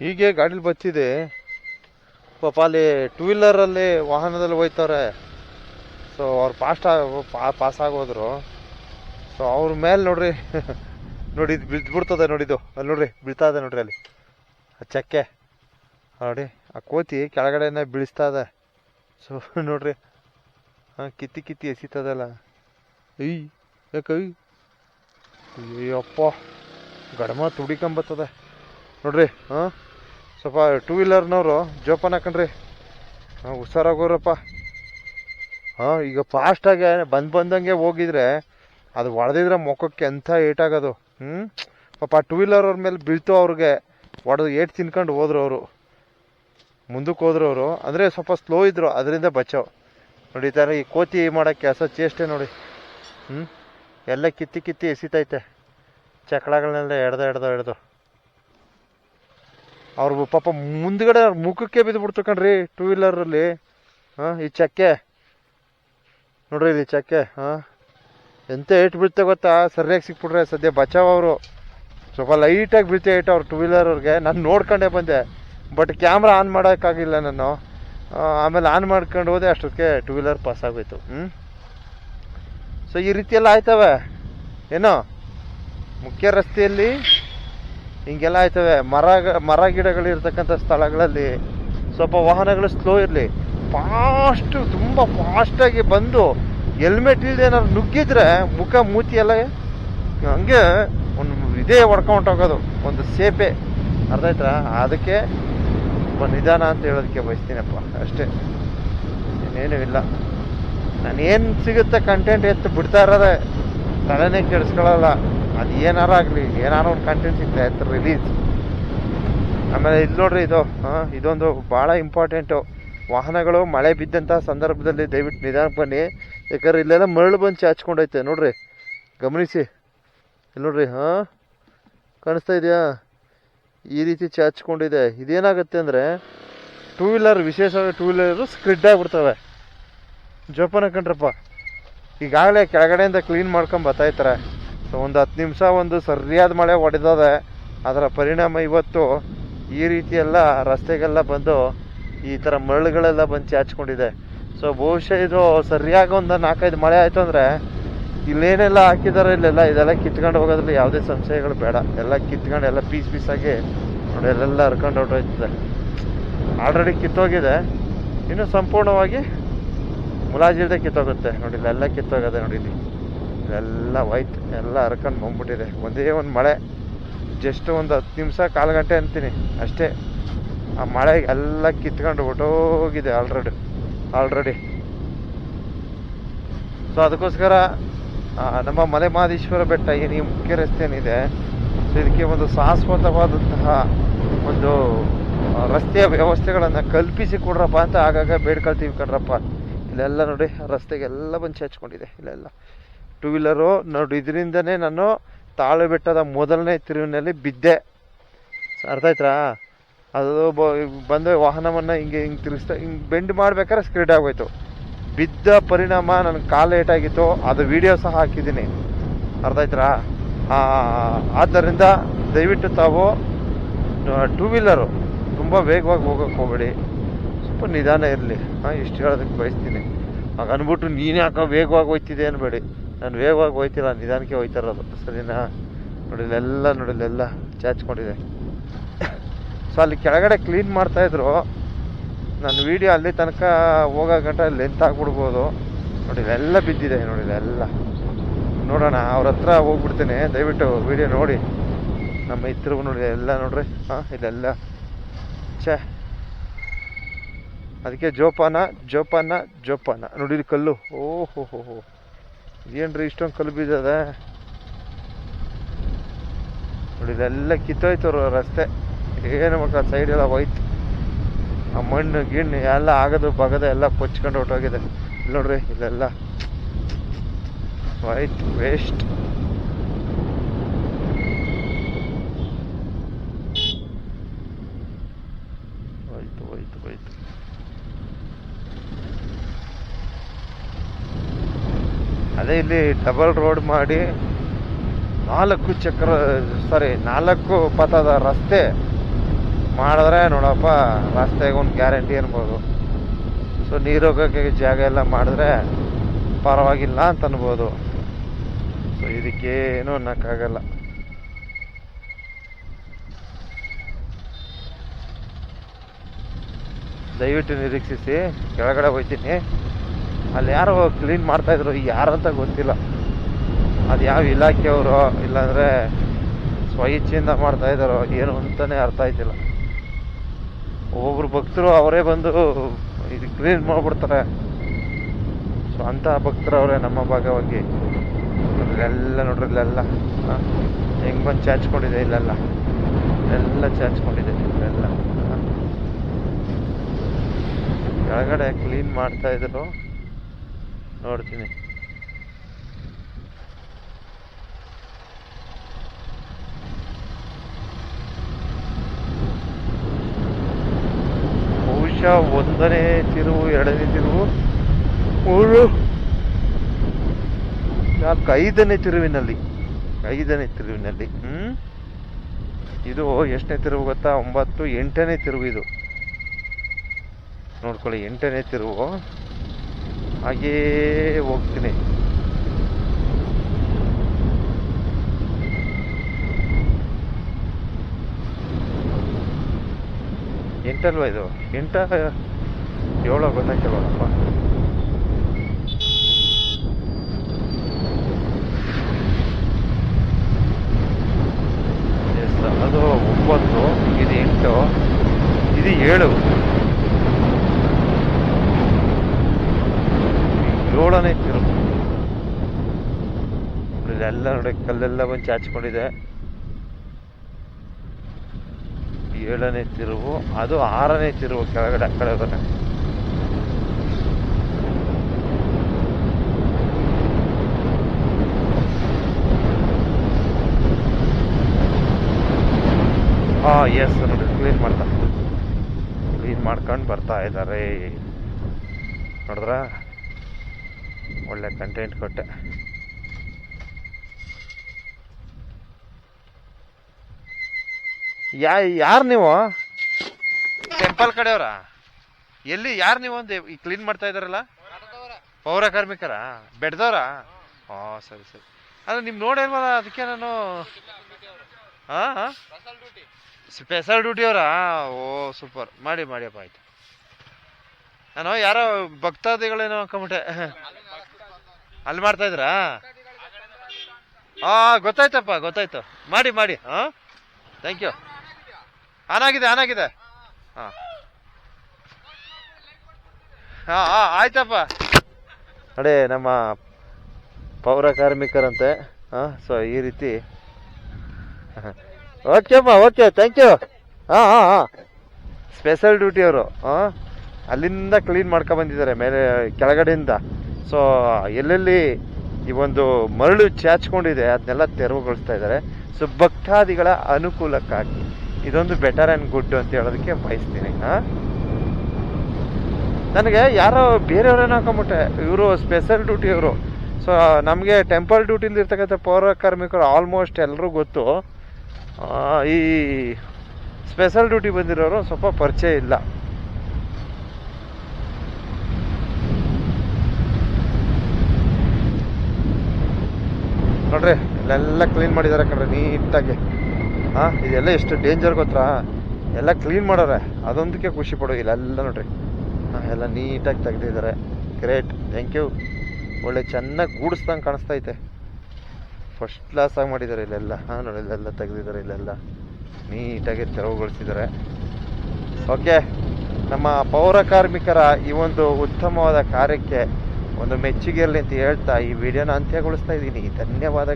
ಹೀಗೆ ಗಾಡೀಲಿ ಬಚ್ಚಿದೆ ಪಾಪ ಅಲ್ಲಿ ಟೂ ವೀಲರಲ್ಲಿ ವಾಹನದಲ್ಲಿ ಹೋಯ್ತಾರೆ ಸೊ ಅವ್ರು ಫಾಸ್ಟ್ ಪಾಸ್ ಆಗೋದ್ರು ಸೊ ಅವ್ರ ಮೇಲೆ ನೋಡ್ರಿ, ನೋಡಿ ಇದು ಬಿದ್ಬಿಡ್ತದೆ ನೋಡಿದ್ದು ಅಲ್ಲಿ ನೋಡ್ರಿ, ಬೀಳ್ತಾ ಇದೆ ನೋಡ್ರಿ ಅಲ್ಲಿ. ಆ ಚಕ್ಕೆ. ನೋಡಿ, ಆ ಕೋತಿ ಕೆಳಗಡೆನೆ ಬೀಳಿಸ್ತಾ ಇದೆ. ಸೊ ನೋಡ್ರಿ. ಹಾಂ ಕಿತ್ತಿ ಕಿತ್ತಿ ಎಸಿತದಲ್ಲ ಅಯ್ಯ ಯಾಕೆ? ಅಯ್ಯಪ್ಪ ಗಡಮ ತುಡಿಕೊಂಬತ್ತದ ನೋಡ್ರಿ, ಹಾಂ? ಸ್ವಲ್ಪ ಟೂ ವೀಲರ್ನವರು ಜೋಪಾನ ಹಾಕಣ್ರಿ ಹಾಂ, ಹುಷಾರಾಗೋರಪ್ಪ. ಹಾಂ, ಈಗ ಫಾಸ್ಟಾಗೆ ಬಂದು ಬಂದಂಗೆ ಹೋಗಿದ್ರೆ ಅದು ಹೊಡೆದಿದ್ರೆ ಮುಖಕ್ಕೆ ಎಂಥ ಏಟಾಗೋದು ಹ್ಞೂ ಪಾಪ ಟೂ ವೀಲರ್ ಅವ್ರ ಮೇಲೆ ಬೀಳ್ತು ಅವ್ರಿಗೆ. ಹೊಡೆದು ಏಟ್ ತಿನ್ಕೊಂಡು ಹೋದ್ರು ಅವರು. ಮುಂದಕ್ಕೆ ಹೋದ್ರು ಅವರು. ಅಂದರೆ ಸ್ವಲ್ಪ ಸ್ಲೋ ಇದ್ರು, ಅದರಿಂದ ಬಚಾವ್. ನೋಡಿ, ಈ ಥರ ಈ ಕೋತಿ ಮಾಡೋ ಕೆಲಸ ಚೇಷ್ಟೆ ನೋಡಿ. ಹ್ಞೂ ಎಲ್ಲ ಕಿತ್ತಿ ಕಿತ್ತಿ ಎಸಿತೈತೆ. ಚಕ್ಳಗಳನ್ನೆಲ್ಲ ಎಡ್ದು ಎಡ್ದು ಎಡ್ದು. ಅವ್ರು ಪಾಪ ಮುಂದ್ಗಡೆ ಅವ್ರ ಮುಖಕ್ಕೆ ಬಿದ್ದುಬಿಡ್ತು ಕಣ್ರಿ ಟೂ ವೀಲರಲ್ಲಿ ಹಾಂ, ಈ ಚಕ್ಕೆ. ನೋಡ್ರಿ ಇಲ್ಲಿ ಚಕ್ಕೆ, ಹಾಂ. ಎಂತ ಏಟ್ ಬೀಳ್ತೆ ಗೊತ್ತಾ? ಸರಿಯಾಗಿ ಸಿಕ್ಬಿಟ್ರೆ ಸದ್ಯ ಬಚಾವ್ ಅವರು. ಸ್ವಲ್ಪ ಲೈಟಾಗಿ ಬೀಳ್ತೆ ಏಟ್ ಅವ್ರು ಟೂ ವೀಲರ್ ಅವ್ರಿಗೆ. ನಾನು ನೋಡ್ಕೊಂಡೇ ಬಂದೆ. ಬಟ್ ಕ್ಯಾಮ್ರಾ ಆನ್ ಮಾಡೋಕ್ಕಾಗಿಲ್ಲ ನಾನು. ಆಮೇಲೆ ಆನ್ ಮಾಡ್ಕೊಂಡು ಹೋದೆ, ಅಷ್ಟೊತ್ತಿಗೆ ಟೂ ವೀಲರ್ ಪಾಸ್ ಆಗೋಯ್ತು. ಹ್ಞೂ ಸೊ ಈ ರೀತಿಯೆಲ್ಲ ಆಯ್ತವೆ. ಏನೋ? ಮುಖ್ಯ ರಸ್ತೆಯಲ್ಲಿ ಹಿಂಗೆಲ್ಲ ಆಯ್ತವೆ. ಮರ ಮರ ಗಿಡಗಳು ಗಿಡಗಳಿರ್ತಕ್ಕಂಥ ಸ್ಥಳಗಳಲ್ಲಿ ಸ್ವಲ್ಪ ವಾಹನಗಳು ಸ್ಲೋ ಇರಲಿ. ಫಾಸ್ಟು ತುಂಬ ಫಾಸ್ಟಾಗಿ ಬಂದು ಹೆಲ್ಮೆಟ್ ಇಲ್ಲದೆ ಏನಾದ್ರು ನುಗ್ಗಿದ್ರೆ ಮುಖ ಮೂತಿ ಎಲ್ಲ ಹಂಗೆ ಒಂದು ಇದೇ ಹೊಡ್ಕೊಂಡು ಹೋಗೋದು ಒಂದು ಸೇಪೆ. ಅರ್ಥ ಆಯ್ತಾ? ಅದಕ್ಕೆ ತುಂಬ ನಿಧಾನ ಅಂತ ಹೇಳೋದಕ್ಕೆ ಬಯಸ್ತೀನಪ್ಪ. ಅಷ್ಟೇ. ಇನ್ನೇನೂ ಇಲ್ಲ. ನಾನು ಏನು ಸಿಗುತ್ತೆ ಕಂಟೆಂಟ್ ಎತ್ತು ಬಿಡ್ತಾ ಇರೋದೆ? ತಲೆನೇ ಕೆಡಿಸ್ಕೊಳ್ಳಲ್ಲ ಅದು ಏನಾರ ಆಗಲಿ, ಏನಾರ ಒಂದು ಕಂಟೆಂಟ್ ಸಿಗ್ತಾ ಇತ್ತು ರಿಲೀಸ್ ಆಮೇಲೆ ಇದು ನೋಡ್ರಿ ಇದು, ಹಾಂ, ಇದೊಂದು ಭಾಳ ಇಂಪಾರ್ಟೆಂಟು ವಾಹನಗಳು ಮಳೆ ಬಿದ್ದಂಥ ಸಂದರ್ಭದಲ್ಲಿ ದಯವಿಟ್ಟು ನಿಧಾನಕ್ಕೆ ಬನ್ನಿ. ಯಾಕಂದ್ರೆ ಇಲ್ಲೆಲ್ಲ ಮರಳು ಬಂದು ಚಾಚ್ಕೊಂಡೈತೆ, ನೋಡ್ರಿ. ಗಮನಿಸಿ. ಇಲ್ಲಿ ನೋಡ್ರಿ, ಹಾಂ, ಕಾಣಿಸ್ತಾ ಇದೆಯಾ? ಈ ರೀತಿ ಚಾಚ್ಕೊಂಡಿದೆ. ಇದೇನಾಗುತ್ತೆ ಅಂದರೆ ಟೂ ವೀಲರ್ ವಿಶೇಷವಾಗಿ ಟೂ ವೀಲರು ಸ್ಕ್ರಿಡ್ ಆಗಿಬಿಡ್ತವೆ. ಜೋಪಾನ ಕಂಡ್ರಪ್ಪ ಈಗಾಗಲೇ ಕೆಳಗಡೆಯಿಂದ ಕ್ಲೀನ್ ಮಾಡ್ಕೊಂಡು ಬರ್ತಾಯಿರ್ತಾರೆ ಸೊ ಒಂದು ಹತ್ತು ನಿಮಿಷ ಒಂದು ಸರಿಯಾದ ಮಳೆ ಹೊಡೆದದೆ, ಅದರ ಪರಿಣಾಮ ಇವತ್ತು ಈ ರೀತಿ ಎಲ್ಲ ರಸ್ತೆಗೆಲ್ಲ ಬಂದು ಈ ಥರ ಮರಳುಗಳೆಲ್ಲ ಬಂದು ಚಾಚ್ಕೊಂಡಿದೆ. ಸೊ ಬಹುಶಃ ಇದು ಸರಿಯಾಗಿ ಒಂದು ನಾಲ್ಕೈದು ಮಳೆ ಆಯಿತು ಅಂದರೆ ಇಲ್ಲೇನೆಲ್ಲ ಹಾಕಿದಾರೆ ಇಲ್ಲೆಲ್ಲ, ಇದೆಲ್ಲ ಕಿತ್ಕೊಂಡು ಹೋಗೋದ್ರಲ್ಲಿ ಯಾವುದೇ ಸಂಶಯಗಳು ಬೇಡ. ಎಲ್ಲ ಕಿತ್ಕೊಂಡು ಎಲ್ಲ ಪೀಸ್ ಪೀಸಾಗಿ ನೋಡಿ ಎಲ್ಲೆಲ್ಲ ಹರ್ಕೊಂಡು ಹೊರಟೋಯ್ತದೆ. ಆಲ್ರೆಡಿ ಕಿತ್ತೋಗಿದೆ. ಇನ್ನು ಸಂಪೂರ್ಣವಾಗಿ ಮುಲಾಜಿಲ್ದೆ ಕಿತ್ತೋಗುತ್ತೆ. ನೋಡಿ, ಇಲ್ಲೆಲ್ಲ ಕಿತ್ತೋಗದೆ ನೋಡಿ ಇಲ್ಲಿ. ಇಲ್ಲೆಲ್ಲ ವೈಟ್ ಎಲ್ಲ ಹರ್ಕೊಂಡು ಬಂದ್ಬಿಟ್ಟಿದೆ. ಒಂದೇ ಒಂದು ಮಳೆ ಜಸ್ಟ್ ಒಂದು ಹತ್ತು ನಿಮಿಷ, ಕಾಲು ಗಂಟೆ ಅಂತೀನಿ. ಅಷ್ಟೇ. ಆ ಮಳೆಗೆ ಎಲ್ಲ ಕಿತ್ಕೊಂಡು ಹೊಟ್ಟೋಗಿದೆ ಆಲ್ರೆಡಿ ಆಲ್ರೆಡಿ ಸೊ ಅದಕ್ಕೋಸ್ಕರ ನಮ್ಮ ಮಲೆ ಮಹದೇಶ್ವರ ಬೆಟ್ಟ ಏನು ಈ ಮುಖ್ಯ ರಸ್ತೆ ಏನಿದೆ ಸೊ ಇದಕ್ಕೆ ಒಂದು ಶಾಶ್ವತವಾದಂತಹ ಒಂದು ರಸ್ತೆಯ ವ್ಯವಸ್ಥೆಗಳನ್ನು ಕಲ್ಪಿಸಿ ಕೊಡ್ರಪ್ಪ ಅಂತ ಆಗಾಗ ಬೇಡ್ಕೊಳ್ತೀವಿ ಕಣ್ರಪ್ಪ. ಇಲ್ಲೆಲ್ಲ ನೋಡಿ, ರಸ್ತೆಗೆಲ್ಲ ಬಂದು ಹಚ್ಕೊಂಡಿದೆ ಇಲ್ಲೆಲ್ಲ. Two wheeler. ನೋಡಿ, ಇದರಿಂದನೇ ನಾನು ತಾಳು ಬೆಟ್ಟದ ಮೊದಲನೇ ತಿರುವಿನಲ್ಲಿ ಬಿದ್ದೆ. ಅರ್ಥ ಆಯ್ತಾ ಅದು ಬಂದ ವಾಹನವನ್ನು ಹಿಂಗೆ ಹಿಂಗೆ ತಿರುಗಿಸ್ತಾ ಹಿಂಗೆ ಬೆಂಡ್ ಮಾಡ್ಬೇಕಾದ್ರೆ ಸ್ಕ್ರೀಡ್ ಆಗೋಯ್ತು. ಬಿದ್ದ ಪರಿಣಾಮ ನನ್ನ ಕಾಲು ಏಟಾಗಿತ್ತು ಅದು ವಿಡಿಯೋ ಸಹ ಹಾಕಿದ್ದೀನಿ. ಅರ್ಥ ಆಯ್ತಾ ಆದ್ದರಿಂದ ದಯವಿಟ್ಟು ತಾವು ಟೂ ವೀಲರು, ತುಂಬ ವೇಗವಾಗಿ ಹೋಗೋಕೆ ಹೋಗಬೇಡಿ. ಸ್ವಲ್ಪ ನಿಧಾನ ಇರಲಿ. ಹಾಂ, ಇಷ್ಟು ಹೇಳೋದಕ್ಕೆ ಬಯಸ್ತೀನಿ. ಆಗ ಅಂದ್ಬಿಟ್ಟು ನೀನು ಯಾಕೋ ವೇಗವಾಗಿ ಹೋಯ್ತಿದೆ ಅನ್ಬೇಡಿ. ನಾನು ವೇಗವಾಗಿ ಹೋಯ್ತಿಲ್ಲ, ನಿಧಾನಕ್ಕೆ ಹೋಯ್ತಾ ಇರೋದು. ಸರಿನಾ? ನೋಡಿ ಇಲ್ಲೆಲ್ಲ ನೋಡಿ ಇಲ್ಲೆಲ್ಲ ಚಾಚ್ಕೊಂಡಿದೆ. ಸೊ ಅಲ್ಲಿ ಕೆಳಗಡೆ ಕ್ಲೀನ್ ಮಾಡ್ತಾಯಿದ್ರು ನನ್ನ ವೀಡಿಯೋ ಅಲ್ಲಿ ತನಕ ಹೋಗೋ ಗಂಟ ಲೆಂತ್ ಆಗ್ಬಿಡ್ಬೋದು. ನೋಡಿ ಇಲ್ಲೆಲ್ಲ ಬಿದ್ದಿದೆ ನೋಡಿ ಇಲ್ಲೆಲ್ಲ ನೋಡೋಣ, ಅವ್ರ ಹತ್ರ ಹೋಗ್ಬಿಡ್ತೀನಿ. ದಯವಿಟ್ಟು ವೀಡಿಯೋ ನೋಡಿ. ನಮ್ಮ ಇದ್ರು ನೋಡಿ ಎಲ್ಲ ನೋಡ್ರಿ. ಹಾಂ, ಇಲ್ಲೆಲ್ಲ. ಛೇ. ಅದಕ್ಕೆ ಜೋಪಾನ ಜೋಪಾನ ಜೋಪಾನ. ನೋಡಿ ಇಲ್ಲಿ ಕಲ್ಲು? ಓಹೋ ಹೋ ಹೋ. ಏನ್ರಿ ಇಷ್ಟೊಂದು ಕಲ್ಲು ಬಿದ್ದದ ನೋಡಿ, ಇದೆಲ್ಲ ಕಿತ್ತೋಯ್ತು ರಸ್ತೆ. ಏನು ಸೈಡ್ ಎಲ್ಲ ಹೋಯ್ತು. ಆ ಮಣ್ಣು, ಗಿಣ್ಣು ಎಲ್ಲ ಆಗದು ಬಗದ ಎಲ್ಲ ಕೊಚ್ಕೊಂಡು ಹೊಟ್ಟೋಗಿದೆ ನೋಡ್ರಿ, ಇಲ್ಲೆಲ್ಲ. ಹೋಯ್ತು ವೇಸ್ಟ್ ಹೋಯ್ತು ಹೋಯ್ತು ಹೋಯ್ತು ಅದೇ ಇಲ್ಲಿ ಡಬಲ್ ರೋಡ್ ಮಾಡಿ ನಾಲ್ಕು ಚಕ್ರ ಸಾರಿ ನಾಲ್ಕು ಪಥದ ರಸ್ತೆ ಮಾಡಿದ್ರೆ ನೋಡಪ್ಪ, ರಸ್ತೆಗೆ ಒಂದು ಗ್ಯಾರಂಟಿ ಅನ್ಬೋದು. ಸೊ ನೀರು ಹೋಗೋಕ್ಕೆ ಜಾಗ ಎಲ್ಲ ಮಾಡಿದ್ರೆ ಪರವಾಗಿಲ್ಲ ಅಂತ ಅನ್ಬೋದು. ಸೊ ಇದಕ್ಕೇನು ಅನ್ನೋಕ್ಕಾಗಲ್ಲ. ದಯವಿಟ್ಟು ನಿರೀಕ್ಷಿಸಿ, ಕೆಳಗಡೆ ಹೋಗ್ತೀನಿ. ಅಲ್ಲಿ ಯಾರೋ ಕ್ಲೀನ್ ಮಾಡ್ತಾ ಇದ್ರು. ಯಾರಂತ ಗೊತ್ತಿಲ್ಲ. ಅದು ಯಾವ ಇಲಾಖೆಯವರು, ಇಲ್ಲಾಂದ್ರೆ ಮಾಡ್ತಾ ಇದ್ದಾರೋ ಏನು ಅಂತಾನೆ ಅರ್ಥ ಆಯ್ತಿಲ್ಲ. ಒಬ್ಬೊಬ್ರು ಭಕ್ತರು ಅವರೇ ಬಂದು ಇದು ಕ್ಲೀನ್ ಮಾಡಿಬಿಡ್ತಾರೆ. ಸೊ ಅಂತ ಭಕ್ತರು ಅವರೇ ನಮ್ಮ ಭಾಗವಾಗಿ. ಇಲ್ಲೆಲ್ಲ ನೋಡ್ರಿ, ಇಲ್ಲೆಲ್ಲ ಹೆಂಗೆ ಬಂದು ಚಾಚ್ಕೊಂಡಿದೆ ಇಲ್ಲೆಲ್ಲ. ಎಲ್ಲ ಚಾಚ್ಕೊಂಡಿದೆ, ಇಲ್ಲೆಲ್ಲ. ಕೆಳಗಡೆ ಕ್ಲೀನ್ ಮಾಡ್ತಾ ಇದ್ರು. ನೋಡ್ತೀನಿ. ಬಹುಶಃ ಒಂದನೇ ತಿರುವು, ಎರಡನೇ ತಿರುವು. ಮೂರು ನಾಲ್ಕು, ಐದನೇ ತಿರುವಿನಲ್ಲಿ. ಐದನೇ ತಿರುವಿನಲ್ಲಿ. ಹ್ಮ್? ಇದು ಎಷ್ಟನೇ ತಿರುವು ಗೊತ್ತಾ? ಒಂಬತ್ತು, ಎಂಟನೇ ತಿರುವು ಇದು. ನೋಡ್ಕೊಳ್ಳಿ, ಎಂಟನೇ ತಿರುವು. ಹಾಗೇ ಹೋಗ್ತೀನಿ. ಎಂಟಲ್ವಾ ಇದು? ಎಂಟ ಏಳ ಗೊತ್ತಾಗ್ತಿಲ್ವಲ್ಲಪ್ಪ? ಎಸ್ ಅದು ಒಂಬತ್ತು ಇದು ಎಂಟು ಇದು ಏಳು. ಏಳನೇ ತಿರುವು ಎಲ್ಲ ನೋಡಿ ಕಲ್ಲೆಲ್ಲ ಬಂದು ಚಾಚ್ಕೊಂಡಿದೆ. ಏಳನೇ ತಿರುವು, ಅದು ಆರನೇ ತಿರುವು ಕೆಳಗಡೆ, ಆ ಕಡೆ ಹೋದ್ರೆ ಹಾ ಎಸ್ ನೋಡಿ ಕ್ಲೀನ್ ಮಾಡ್ತಾ ಕ್ಲೀನ್ ಮಾಡ್ಕೊಂಡು ಬರ್ತಾ ಇದ್ದಾರೆ. ನೋಡಿದ್ರ? ಒಳ್ಳೆ ಕಂಟೆಂಟ್ ಕೊಟ್ಟೆ. ಯಾ ಯಾರು ನೀವು? ಟೆಂಪಲ್ ಕಡೆಯವರಾ? ಎಲ್ಲಿ, ಯಾರು ನೀವು ಒಂದು ಈ ಕ್ಲೀನ್ ಮಾಡ್ತಾ ಇದ್ದಾರಲ್ಲ? ಪೌರ ಕಾರ್ಮಿಕರ? ಬೆಡ್ದವ್ರ? ಹಾ, ಸರಿ ಸರಿ. ಅಂದ್ರೆ ನಿಮ್ ನೋಡಿಲ್ವಲ್ಲ ಅದಕ್ಕೆ ನಾನು ಹಾ ಸ್ಪೆಷಲ್ ಡ್ಯೂಟಿ ಅವರಾ? ಓ ಸೂಪರ್ ಮಾಡಿ ಮಾಡಿಯಪ್ಪ ಆಯ್ತು. ನಾನು ಯಾರೋ ಭಕ್ತಾದಿಗಳೇನೋ ಅನ್ಕೊಂಬಿಟ್ಟೆ. ಅಲ್ಲಿ ಮಾಡ್ತಾ ಇದ್ರಾ? ಹಾ ಗೊತ್ತಾಯ್ತಪ್ಪ, ಗೊತ್ತಾಯ್ತು. ಮಾಡಿ ಮಾಡಿ ಹಾ ಥ್ಯಾಂಕ್ ಯು ಆನಾಗಿದೆ ಆನಾಗಿದೆ ಹಾ ಹಾ ಆಯ್ತಪ್ಪ. ಅಡೇ ನಮ್ಮ ಪೌರ ಕಾರ್ಮಿಕರಂತೆ ಹಾ ಸೊ, ಈ ರೀತಿ. ಓಕೆಮ್ಮ ಓಕೆ ಥ್ಯಾಂಕ್ ಯು ಹಾಂ ಹಾಂ ಹಾಂ ಸ್ಪೆಷಲ್ ಡ್ಯೂಟಿ ಅವರು ಹಾಂ ಅಲ್ಲಿಂದ ಕ್ಲೀನ್ ಮಾಡ್ಕೊ ಬಂದಿದ್ದಾರೆ, ಮೇಲೆ, ಕೆಳಗಡೆಯಿಂದ. ಸೊ ಎಲ್ಲೆಲ್ಲಿ ಈ ಒಂದು ಮರಳು ಚಾಚ್ಕೊಂಡಿದೆ, ಅದನ್ನೆಲ್ಲ ತೆರವುಗೊಳಿಸ್ತಾ ಇದ್ದಾರೆ. ಸೊ ಭಕ್ತಾದಿಗಳ ಅನುಕೂಲಕ್ಕಾಗಿ. ಇದೊಂದು ಬೆಟರ್ ಆ್ಯಂಡ್ ಗುಡ್ ಅಂತ ಹೇಳೋದಕ್ಕೆ ಬಯಸ್ತೀನಿ. ಹಾಂ? ನನಗೆ ಯಾರೋ ಬೇರೆಯವ್ರೇನೋ ಹಾಕೊಂಬಿಟ್ಟೆ ಇವರು ಸ್ಪೆಷಲ್ ಡ್ಯೂಟಿ ಇವರು. ಸೊ ನಮಗೆ ಟೆಂಪಲ್ ಡ್ಯೂಟಿಲಿ ಇರ್ತಕ್ಕಂಥ ಪೌರ ಕಾರ್ಮಿಕರು ಆಲ್ಮೋಸ್ಟ್ ಎಲ್ಲರೂ ಗೊತ್ತು. ಈ ಸ್ಪೆಷಲ್ ಡ್ಯೂಟಿ ಬಂದಿರೋರು ಸ್ವಲ್ಪ ಪರಿಚಯ ಇಲ್ಲ. ನೋಡ್ರಿ ಇಲ್ಲೆಲ್ಲ ಕ್ಲೀನ್ ಮಾಡಿದ್ದಾರೆ ಕಣ್ರಿ, ನೀಟಾಗಿ. ಹಾ, ಇದೆಲ್ಲ ಎಷ್ಟು ಡೇಂಜರ್ ಗೊತ್ತಾ? ಎಲ್ಲ ಕ್ಲೀನ್ ಮಾಡೋರೆ ಅದೊಂದಕ್ಕೆ ಖುಷಿ ಪಡೋ, ಇಲ್ಲೆಲ್ಲ ನೋಡ್ರಿ. ಹಾ, ಎಲ್ಲ ನೀಟಾಗಿ ತೆಗ್ದಿದ್ದಾರೆ. ಗ್ರೇಟ್ ಥ್ಯಾಂಕ್ ಯು ಒಳ್ಳೆ ಚೆನ್ನಾಗಿ ಗೂಡಿಸ್ದಂಗೆ ಕಾಣಿಸ್ತಾ ಐತೆ ಫಸ್ಟ್ ಕ್ಲಾಸ್ ಆಗಿ ಮಾಡಿದ್ದಾರೆ ಇಲ್ಲೆಲ್ಲ. ಹಾಂ, ನೋಡಿ, ಇಲ್ಲೆಲ್ಲ ತೆಗೆದಿದ್ದಾರೆ, ಇಲ್ಲೆಲ್ಲ. ನೀಟಾಗಿ ತೆರವುಗೊಳಿಸಿದ್ದಾರೆ. ಓಕೆ ನಮ್ಮ ಪೌರ ಕಾರ್ಮಿಕರ ಈ ಒಂದು ಉತ್ತಮವಾದ ಕಾರ್ಯಕ್ಕೆ ಒಂದು ಮೆಚ್ಚುಗೆ ಇರಲಿ ಅಂತ ಹೇಳ್ತಾ ಈ ವಿಡಿಯೋನ ಅಂತ್ಯಗೊಳಿಸ್ತಾ ಇದ್ದೀನಿ. ಧನ್ಯವಾದಗಳು.